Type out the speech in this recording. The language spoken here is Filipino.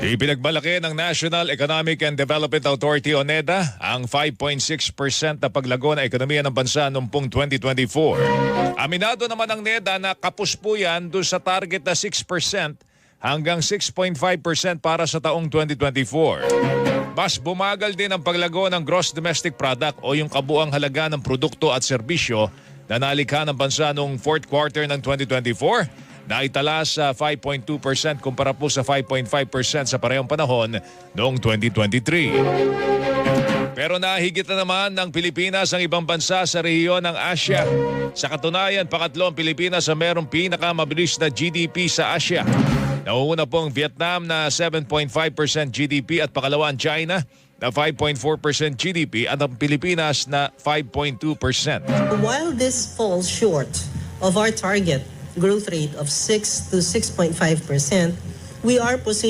Ipinagmalaki ng National Economic and Development Authority o NEDA ang 5.6% na paglago ng ekonomiya ng bansa noong pong 2024. Aminado naman ng NEDA na kapus po yan doon sa target na 6% hanggang 6.5% para sa taong 2024. Mas bumagal din ang paglago ng gross domestic product o yung kabuang halaga ng produkto at serbisyo na nalikha ng bansa noong fourth quarter ng 2024 na itala sa 5.2% kumpara po sa 5.5% sa parehong panahon noong 2023. Pero nahigit na naman ng Pilipinas ang ibang bansa sa rehiyon ng Asya. Sa katunayan, pangatlo ang Pilipinas sa merong pinakamabilis na GDP sa Asya. Nauuna po ang Vietnam na 7.5% GDP at pangalawa ang China na 5.4% GDP at ang Pilipinas na 5.2%. While this falls short of our target growth rate of 6 to 6.5%, we are positioned